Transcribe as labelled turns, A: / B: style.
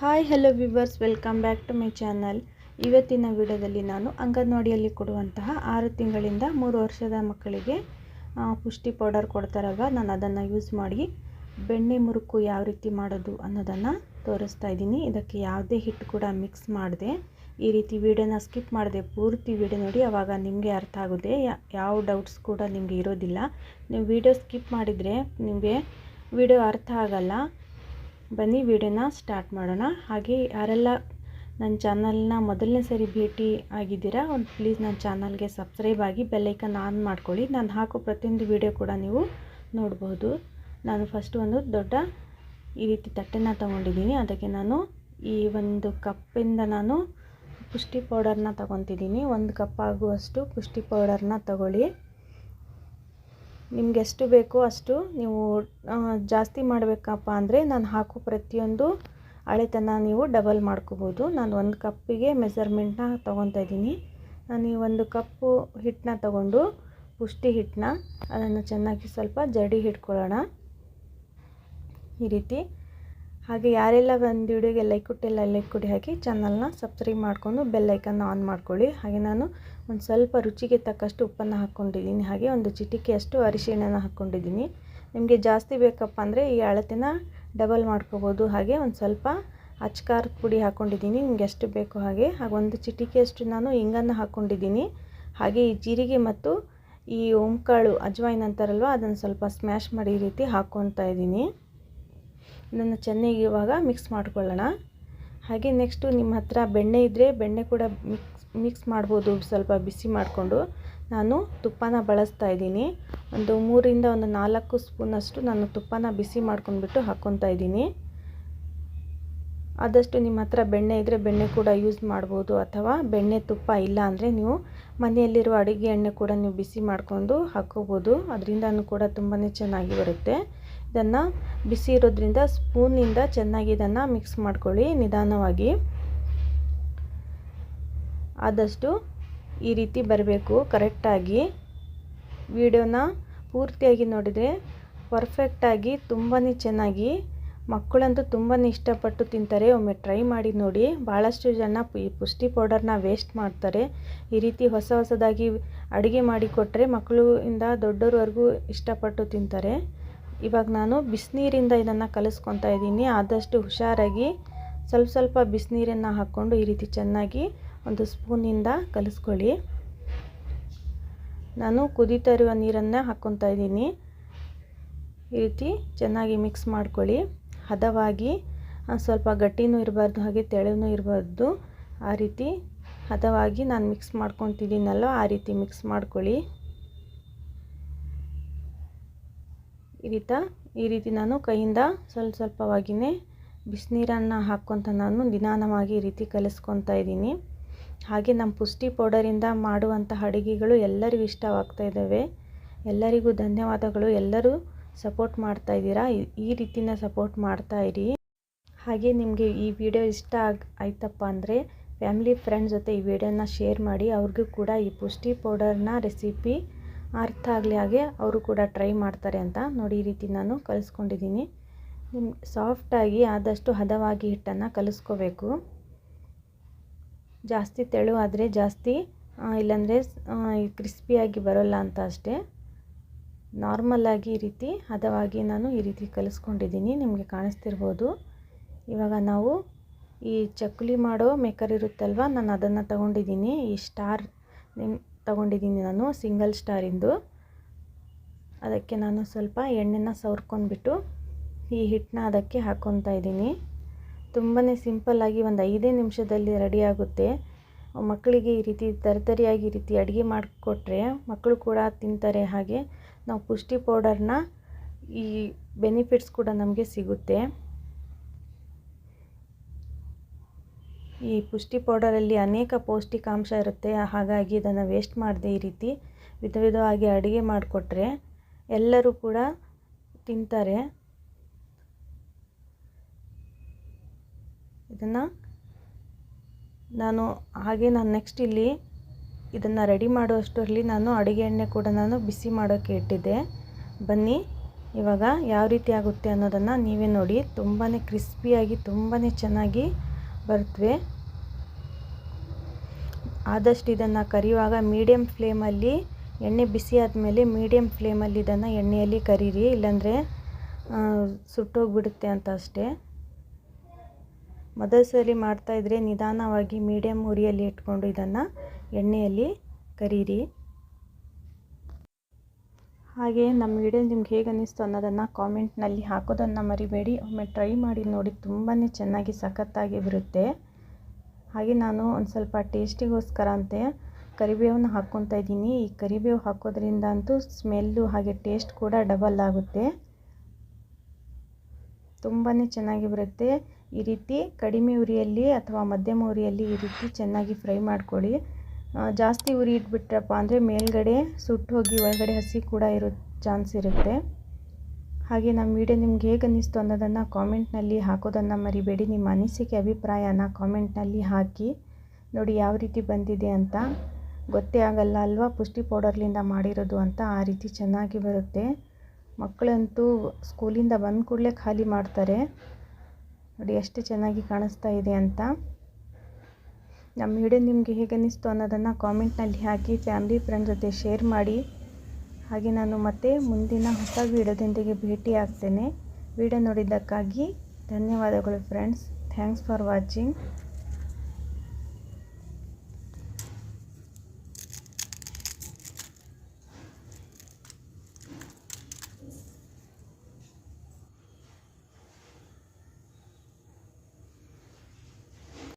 A: Hi hello viewers welcome back to my channel ಇವತ್ತಿನ ವಿಡಿಯೋದಲ್ಲಿ ನಾನು ಅಂಗನವಾಡಿಯಲ್ಲಿ ಕೊಡುವಂತಹ ಆರು ತಿಂಗಳಿಂದ ಮೂರು ವರ್ಷದ ಮಕ್ಕಳಿಗೆ ಪುಷ್ಟಿ ಪೌಡರ್ ಕೊಡ್ತಾರಲ್ವ? ನಾನು ಅದನ್ನು ಯೂಸ್ ಮಾಡಿ ಬೆಣ್ಣೆ ಮುರುಕು ಯಾವ ರೀತಿ ಮಾಡೋದು ಅನ್ನೋದನ್ನು ತೋರಿಸ್ತಾ ಇದ್ದೀನಿ. ಇದಕ್ಕೆ ಯಾವುದೇ ಹಿಟ್ಟು ಕೂಡ ಮಿಕ್ಸ್ ಮಾಡಿದೆ. ಈ ರೀತಿ ವಿಡಿಯೋನ ಸ್ಕಿಪ್ ಮಾಡಿದೆ. ಪೂರ್ತಿ ವಿಡಿಯೋ ನೋಡಿ, ಅವಾಗ ನಿಮಗೆ ಅರ್ಥ ಆಗುತ್ತೆ ಯಾವ ಡೌಟ್ಸ್ ಕೂಡ ನಿಮಗೆ ಇರೋದಿಲ್ಲ. ನೀವು ವಿಡಿಯೋ ಸ್ಕಿಪ್ ಮಾಡಿದರೆ ನಿಮಗೆ ವಿಡಿಯೋ ಅರ್ಥ ಆಗಲ್ಲ. ಬನ್ನಿ, ವಿಡಿಯೋನ ಸ್ಟಾರ್ಟ್ ಮಾಡೋಣ. ಹಾಗೆ ಯಾರೆಲ್ಲ ನನ್ನ ಚಾನಲ್ನ ಮೊದಲನೇ ಸರಿ ಭೇಟಿ ಆಗಿದ್ದೀರಾ ಒಂದು ಪ್ಲೀಸ್ ನನ್ನ ಚಾನಲ್ಗೆ ಸಬ್ಸ್ಕ್ರೈಬ್ ಆಗಿ ಬೆಲ್ಲೈಕನ್ ಆನ್ ಮಾಡ್ಕೊಳ್ಳಿ. ನಾನು ಹಾಕೋ ಪ್ರತಿಯೊಂದು ವಿಡಿಯೋ ಕೂಡ ನೀವು ನೋಡ್ಬೋದು. ನಾನು ಫಸ್ಟ್ ಒಂದು ದೊಡ್ಡ ಈ ರೀತಿ ತಟ್ಟೆನ ತೊಗೊಂಡಿದ್ದೀನಿ. ಅದಕ್ಕೆ ನಾನು ಈ ಒಂದು ಕಪ್ಪಿಂದ ನಾನು ಪುಷ್ಟಿ ಪೌಡರ್ನ ತೊಗೊತಿದ್ದೀನಿ. ಒಂದು ಕಪ್ ಆಗುವಷ್ಟು ಪುಷ್ಟಿ ಪೌಡರ್ನ ತಗೊಳ್ಳಿ. ನಿಮ್ಗೆ ಎಷ್ಟು ಬೇಕೋ ಅಷ್ಟು ನೀವು ಜಾಸ್ತಿ ಮಾಡಬೇಕಪ್ಪ ಅಂದರೆ ನಾನು ಹಾಕೋ ಪ್ರತಿಯೊಂದು ಅಳೆತನ ನೀವು ಡಬಲ್ ಮಾಡ್ಕೋಬೋದು. ನಾನು ಒಂದು ಕಪ್ಪಿಗೆ ಮೆಸರ್ಮೆಂಟ್ನ ತೊಗೊತಾ ಇದ್ದೀನಿ. ನಾನು ಈ ಒಂದು ಕಪ್ಪು ಹಿಟ್ಟನ್ನ ತಗೊಂಡು ಪುಷ್ಟಿ ಹಿಟ್ಟನ್ನ, ಅದನ್ನು ಚೆನ್ನಾಗಿ ಸ್ವಲ್ಪ ಜಡಿ ಹಿಡ್ಕೊಳ್ಳೋಣ ಈ ರೀತಿ ಹಾಗೆ ಯಾರೆಲ್ಲ ಒಂದು ವಿಡಿಯೋಗೆ ಲೈಕ್ ಕೊಟ್ಟಿಲ್ಲ ಲೈಕ್ ಕೊಡಿ ಹಾಕಿ ಚಾನಲ್ನ ಸಬ್ಸ್ಕ್ರೈಬ್ ಮಾಡಿಕೊಂಡು ಬೆಲ್ ಐಕನ್ನ ಆನ್ ಮಾಡ್ಕೊಳ್ಳಿ. ಹಾಗೆ ನಾನು ಒಂದು ಸ್ವಲ್ಪ ರುಚಿಗೆ ತಕ್ಕಷ್ಟು ಉಪ್ಪನ್ನು ಹಾಕ್ಕೊಂಡಿದ್ದೀನಿ. ಹಾಗೆ ಒಂದು ಚಿಟಿಕೆಯಷ್ಟು ಅರಿಶಿಣನ ಹಾಕ್ಕೊಂಡಿದ್ದೀನಿ. ನಿಮಗೆ ಜಾಸ್ತಿ ಬೇಕಪ್ಪ ಅಂದರೆ ಈ ಅಳತೆನ ಡಬಲ್ ಮಾಡ್ಕೋಬೋದು. ಹಾಗೆ ಒಂದು ಸ್ವಲ್ಪ ಅಚ್ಕಾರ ಪುಡಿ ಹಾಕ್ಕೊಂಡಿದ್ದೀನಿ. ನಿಮ್ಗೆ ಎಷ್ಟು ಬೇಕು ಹಾಗೆ. ಹಾಗೆ ಒಂದು ಚಿಟಿಕೆಯಷ್ಟು ನಾನು ಹಿಂಗನ್ನು ಹಾಕ್ಕೊಂಡಿದ್ದೀನಿ. ಹಾಗೆ ಈ ಜೀರಿಗೆ ಮತ್ತು ಈ ಓಂಕಾಳು, ಅಜ್ವಾಯಿನ್ ಅಂತಾರಲ್ವ, ಅದನ್ನು ಸ್ವಲ್ಪ ಸ್ಮ್ಯಾಶ್ ಮಾಡಿ ಈ ರೀತಿ ಹಾಕ್ಕೊತಾ ಇದ್ದೀನಿ. ಇದನ್ನು ಚೆನ್ನಾಗಿ ಇವಾಗ ಮಿಕ್ಸ್ ಮಾಡ್ಕೊಳ್ಳೋಣ. ಹಾಗೆ ನೆಕ್ಸ್ಟು ನಿಮ್ಮ ಹತ್ರ ಬೆಣ್ಣೆ ಇದ್ದರೆ ಬೆಣ್ಣೆ ಕೂಡ ಮಿಕ್ಸ್ ಮಿಕ್ಸ್ ಮಾಡ್ಬೋದು ಸ್ವಲ್ಪ ಬಿಸಿ ಮಾಡಿಕೊಂಡು. ನಾನು ತುಪ್ಪನ ಬಳಸ್ತಾ ಇದ್ದೀನಿ. ಒಂದು ಮೂರಿಂದ ಒಂದು ನಾಲ್ಕು ಸ್ಪೂನಷ್ಟು ನಾನು ತುಪ್ಪನ ಬಿಸಿ ಮಾಡ್ಕೊಂಡ್ಬಿಟ್ಟು ಹಾಕ್ಕೊತಾ ಇದ್ದೀನಿ. ಆದಷ್ಟು ನಿಮ್ಮ ಹತ್ರ ಬೆಣ್ಣೆ ಇದ್ದರೆ ಬೆಣ್ಣೆ ಕೂಡ ಯೂಸ್ ಮಾಡ್ಬೋದು ಅಥವಾ ಬೆಣ್ಣೆ ತುಪ್ಪ ಇಲ್ಲ ಅಂದರೆ ನೀವು ಮನೆಯಲ್ಲಿರುವ ಅಡುಗೆ ಎಣ್ಣೆ ಕೂಡ ನೀವು ಬಿಸಿ ಮಾಡಿಕೊಂಡು ಹಾಕ್ಕೋಬೋದು. ಅದರಿಂದನೂ ಕೂಡ ತುಂಬಾ ಚೆನ್ನಾಗಿ ಬರುತ್ತೆ. ಇದನ್ನು ಬಿಸಿ ಇರೋದ್ರಿಂದ ಸ್ಪೂನಿಂದ ಚೆನ್ನಾಗಿ ಇದನ್ನು ಮಿಕ್ಸ್ ಮಾಡ್ಕೊಳ್ಳಿ ನಿಧಾನವಾಗಿ. ಆದಷ್ಟು ಈ ರೀತಿ ಬರಬೇಕು ಕರೆಕ್ಟಾಗಿ. ವಿಡಿಯೋನ ಪೂರ್ತಿಯಾಗಿ ನೋಡಿದರೆ ಪರ್ಫೆಕ್ಟಾಗಿ ತುಂಬಾ ಚೆನ್ನಾಗಿ, ಮಕ್ಕಳಂತೂ ತುಂಬಾ ಇಷ್ಟಪಟ್ಟು ತಿಂತಾರೆ. ಒಮ್ಮೆ ಟ್ರೈ ಮಾಡಿ ನೋಡಿ. ಭಾಳಷ್ಟು ಜನ ಪುಷ್ಟಿ ಪೌಡರ್ನ ವೇಸ್ಟ್ ಮಾಡ್ತಾರೆ. ಈ ರೀತಿ ಹೊಸ ಹೊಸದಾಗಿ ಅಡುಗೆ ಮಾಡಿ ಮಕ್ಕಳಿಂದ ದೊಡ್ಡವ್ರವರೆಗೂ ಇಷ್ಟಪಟ್ಟು ತಿಂತಾರೆ. ಇವಾಗ ನಾನು ಬಿಸಿನೀರಿಂದ ಇದನ್ನು ಕಲಿಸ್ಕೊತಾ ಇದ್ದೀನಿ. ಆದಷ್ಟು ಹುಷಾರಾಗಿ ಸ್ವಲ್ಪ ಸ್ವಲ್ಪ ಬಿಸಿನೀರನ್ನು ಹಾಕ್ಕೊಂಡು ಈ ರೀತಿ ಚೆನ್ನಾಗಿ ಒಂದು ಸ್ಪೂನಿಂದ ಕಲಿಸ್ಕೊಳ್ಳಿ. ನಾನು ಕುದೀತಾ ಇರುವ ನೀರನ್ನು ಹಾಕ್ಕೊತಾ ಇದ್ದೀನಿ. ಈ ರೀತಿ ಚೆನ್ನಾಗಿ ಮಿಕ್ಸ್ ಮಾಡ್ಕೊಳ್ಳಿ. ಹದವಾಗಿ ಸ್ವಲ್ಪ ಗಟ್ಟಿನೂ ಇರಬಾರ್ದು, ಹಾಗೆ ತೆಳುನೂ ಇರಬಾರ್ದು. ಆ ರೀತಿ ಹದವಾಗಿ ನಾನು ಮಿಕ್ಸ್ ಮಾಡ್ಕೊತಿದ್ದೀನಲ್ಲ ಆ ರೀತಿ ಮಿಕ್ಸ್ ಮಾಡ್ಕೊಳ್ಳಿ. ಈ ರೀತ ಈ ರೀತಿ ನಾನು ಕೈಯಿಂದ ಸ್ವಲ್ಪ ಸ್ವಲ್ಪವಾಗಿಯೇ ಬಿಸಿನೀರನ್ನು ಹಾಕ್ಕೊತ ನಾನು ನಿಧಾನವಾಗಿ ಈ ರೀತಿ ಕಲಿಸ್ಕೊತಾ ಇದ್ದೀನಿ. ಹಾಗೆ ನಮ್ಮ ಪುಷ್ಟಿ ಪೌಡರಿಂದ ಮಾಡುವಂಥ ಅಡುಗೆಗಳು ಎಲ್ಲರಿಗೂ ಇಷ್ಟವಾಗ್ತಾ ಇದ್ದಾವೆ. ಎಲ್ಲರಿಗೂ ಧನ್ಯವಾದಗಳು. ಎಲ್ಲರೂ ಸಪೋರ್ಟ್ ಮಾಡ್ತಾ ಇದ್ದೀರಾ? ಈ ರೀತಿನ ಸಪೋರ್ಟ್ ಮಾಡ್ತಾ ಇರಿ. ಹಾಗೆ ನಿಮಗೆ ಈ ವಿಡಿಯೋ ಇಷ್ಟ ಆಗ್, ಆಯ್ತಪ್ಪ ಅಂದರೆ ಫ್ಯಾಮಿಲಿ, ಫ್ರೆಂಡ್ಸ್ ಜೊತೆ ಈ ವಿಡಿಯೋನ ಶೇರ್ ಮಾಡಿ ಅವ್ರಿಗೂ ಕೂಡ ಈ ಪುಷ್ಟಿ ಪೌಡರ್ನ ರೆಸಿಪಿ ಅರ್ಥ ಆಗಲಿ ಹಾಗೆ ಅವರು ಕೂಡ ಟ್ರೈ ಮಾಡ್ತಾರೆ ಅಂತ ನೋಡಿ ಈ ರೀತಿ ನಾನು ಕಲಿಸ್ಕೊಂಡಿದ್ದೀನಿ. ನಿಮ್ಮ ಸಾಫ್ಟಾಗಿ ಆದಷ್ಟು ಹದವಾಗಿ ಹಿಟ್ಟನ್ನು ಕಲಿಸ್ಕೋಬೇಕು. ಜಾಸ್ತಿ ತೆಳು ಆದರೆ ಜಾಸ್ತಿ ಇಲ್ಲಾಂದರೆ ಕ್ರಿಸ್ಪಿಯಾಗಿ ಬರೋಲ್ಲ ಅಂತ ಅಷ್ಟೇ. ನಾರ್ಮಲಾಗಿ ಈ ರೀತಿ ಹದವಾಗಿ ನಾನು ಈ ರೀತಿ ಕಲಿಸ್ಕೊಂಡಿದ್ದೀನಿ. ನಿಮಗೆ ಕಾಣಿಸ್ತಿರ್ಬೋದು. ಇವಾಗ ನಾವು ಈ ಚಕ್ಕುಲಿ ಮಾಡೋ ಮೇಕರ್ ಇರುತ್ತಲ್ವ, ನಾನು ಅದನ್ನು ತಗೊಂಡಿದ್ದೀನಿ. ಈ ಸ್ಟಾರ್, ನಿಮ್ ತಗೊಂಡಿದ್ದೀನಿ ನಾನು, ಸಿಂಗಲ್ ಸ್ಟಾರಿಂದು. ಅದಕ್ಕೆ ನಾನು ಸ್ವಲ್ಪ ಎಣ್ಣೆನ ಸವರ್ಕೊಂಡ್ಬಿಟ್ಟು ಈ ಹಿಟ್ಟನ್ನ ಅದಕ್ಕೆ ಹಾಕ್ಕೊತಾ ಇದ್ದೀನಿ. ತುಂಬಾ ಸಿಂಪಲ್ಲಾಗಿ ಒಂದು ಐದೇ ನಿಮಿಷದಲ್ಲಿ ರೆಡಿ ಆಗುತ್ತೆ. ಮಕ್ಕಳಿಗೆ ಈ ರೀತಿ ತರತರಿಯಾಗಿ ಈ ರೀತಿ ಅಡುಗೆ ಮಾಡಿಕೊಟ್ರೆ ಮಕ್ಕಳು ಕೂಡ ತಿಂತಾರೆ ಹಾಗೆ ನಾವು ಪುಷ್ಟಿ ಪೌಡರ್ನ ಈ ಬೆನಿಫಿಟ್ಸ್ ಕೂಡ ನಮಗೆ ಸಿಗುತ್ತೆ. ಈ ಪುಷ್ಟಿ ಪೌಡರಲ್ಲಿ ಅನೇಕ ಪೌಷ್ಟಿಕಾಂಶ ಇರುತ್ತೆ, ಹಾಗಾಗಿ ಇದನ್ನು ವೇಸ್ಟ್ ಮಾಡದೆ ಈ ರೀತಿ ವಿಧ ವಿಧವಾಗಿ ಅಡುಗೆ ಮಾಡಿಕೊಟ್ರೆ ಎಲ್ಲರೂ ಕೂಡ ತಿಂತಾರೆ. ಇದನ್ನು ನಾನು ಹಾಗೆ ನಾನು ನೆಕ್ಸ್ಟ್ ಇಲ್ಲಿ ಇದನ್ನು ರೆಡಿ ಮಾಡುವಷ್ಟರಲ್ಲಿ ನಾನು ಅಡುಗೆ ಎಣ್ಣೆ ಕೂಡ ನಾನು ಬಿಸಿ ಮಾಡೋಕ್ಕೆ ಇಟ್ಟಿದ್ದೆ. ಬನ್ನಿ, ಇವಾಗ ಯಾವ ರೀತಿ ಆಗುತ್ತೆ ಅನ್ನೋದನ್ನು ನೀವೇ ನೋಡಿ. ತುಂಬಾ ಕ್ರಿಸ್ಪಿಯಾಗಿ ತುಂಬಾ ಚೆನ್ನಾಗಿ ಬರ್ತವೆ. ಆದಷ್ಟು ಇದನ್ನು ಕರಿಯುವಾಗ ಮೀಡಿಯಮ್ ಫ್ಲೇಮಲ್ಲಿ ಎಣ್ಣೆ ಬಿಸಿ ಆದಮೇಲೆ ಮೀಡಿಯಮ್ ಫ್ಲೇಮಲ್ಲಿ ಇದನ್ನು ಎಣ್ಣೆಯಲ್ಲಿ ಕರೀರಿ, ಇಲ್ಲಾಂದರೆ ಸುಟ್ಟೋಗ್ಬಿಡುತ್ತೆ ಅಂತ ಅಷ್ಟೇ. ಮೊದಲ ಮಾಡ್ತಾಯಿದ್ರೆ ನಿಧಾನವಾಗಿ ಮೀಡಿಯಮ್ ಉರಿಯಲ್ಲಿ ಇಟ್ಕೊಂಡು ಇದನ್ನು ಎಣ್ಣೆಯಲ್ಲಿ ಕರೀರಿ. ಹಾಗೆ ನಮ್ಮ ವಿಡಿಯೋ ನಿಮ್ಗೆ ಹೇಗೆ ಅನ್ನಿಸ್ತು ಅನ್ನೋದನ್ನು ಕಾಮೆಂಟ್ನಲ್ಲಿ ಹಾಕೋದನ್ನು ಮರಿಬೇಡಿ. ಒಮ್ಮೆ ಟ್ರೈ ಮಾಡಿ ನೋಡಿ ತುಂಬಾ ಚೆನ್ನಾಗಿ ಸಖತ್ತಾಗಿ ಬರುತ್ತೆ. ಹಾಗೆ ನಾನು ಒಂದು ಸ್ವಲ್ಪ ಟೇಸ್ಟಿಗೋಸ್ಕರ ಅಂತೆ ಕರಿಬೇವನ್ನು ಹಾಕ್ಕೊತಾ ಇದ್ದೀನಿ. ಈ ಕರಿಬೇವು ಹಾಕೋದ್ರಿಂದ ಅಂತೂ ಸ್ಮೆಲ್ಲು ಹಾಗೆ ಟೇಸ್ಟ್ ಕೂಡ ಡಬಲ್ ಆಗುತ್ತೆ. ತುಂಬಾ ಚೆನ್ನಾಗಿ ಬರುತ್ತೆ. ಈ ರೀತಿ ಕಡಿಮೆ ಉರಿಯಲ್ಲಿ ಅಥವಾ ಮಧ್ಯಮ ಉರಿಯಲ್ಲಿ ಈ ರೀತಿ ಚೆನ್ನಾಗಿ ಫ್ರೈ ಮಾಡ್ಕೊಳ್ಳಿ. ಜಾಸ್ತಿ ಉರಿ ಇಟ್ಬಿಟ್ರಪ್ಪ ಅಂದರೆ ಮೇಲ್ಗಡೆ ಸುಟ್ಟು ಹೋಗಿ ಒಳಗಡೆ ಹಸಿ ಕೂಡ ಇರೋ ಚಾನ್ಸ್ ಇರುತ್ತೆ. ಹಾಗೆ ನಮ್ಮ ವಿಡಿಯೋ ನಿಮ್ಗೆ ಹೇಗೆ ಅನ್ನಿಸ್ತು ಅನ್ನೋದನ್ನು ಕಾಮೆಂಟ್ನಲ್ಲಿ ಹಾಕೋದನ್ನು ಮರಿಬೇಡಿ. ನಿಮ್ಮ ಅನಿಸಿಕೆ, ಅಭಿಪ್ರಾಯನ ಕಾಮೆಂಟ್ನಲ್ಲಿ ಹಾಕಿ. ನೋಡಿ ಯಾವ ರೀತಿ ಬಂದಿದೆ ಅಂತ. ಗೊತ್ತೇ ಆಗಲ್ಲ ಅಲ್ವಾ ಪುಷ್ಟಿ ಪೌಡರ್ಲಿಂದ ಮಾಡಿರೋದು ಅಂತ. ಆ ರೀತಿ ಚೆನ್ನಾಗಿ ಬರುತ್ತೆ. ಮಕ್ಕಳಂತೂ ಸ್ಕೂಲಿಂದ ಬಂದ ಕೂಡಲೇ ಖಾಲಿ ಮಾಡ್ತಾರೆ. ನೋಡಿ ಎಷ್ಟು ಚೆನ್ನಾಗಿ ಕಾಣಿಸ್ತಾ ಇದೆ ಅಂತ. ನಮ್ಮ ವಿಡಿಯೋ ನಿಮಗೆ ಹೇಗೆ ಅನ್ನಿಸ್ತು ಅನ್ನೋದನ್ನು ಕಾಮೆಂಟ್ನಲ್ಲಿ ಹಾಕಿ. ಫ್ಯಾಮಿಲಿ ಫ್ರೆಂಡ್ ಜೊತೆ ಶೇರ್ ಮಾಡಿ. ಹಾಗೆ ನಾನು ಮತ್ತೆ ಮುಂದಿನ ಹೊಸ ವೀಡಿಯೋದೊಂದಿಗೆ ಭೇಟಿ ಆಗ್ತೇನೆ. ವಿಡಿಯೋ ನೋಡಿದ್ದಕ್ಕಾಗಿ ಧನ್ಯವಾದಗಳು ಫ್ರೆಂಡ್ಸ್ ಥ್ಯಾಂಕ್ಸ್ ಫಾರ್ ವಾಚಿಂಗ್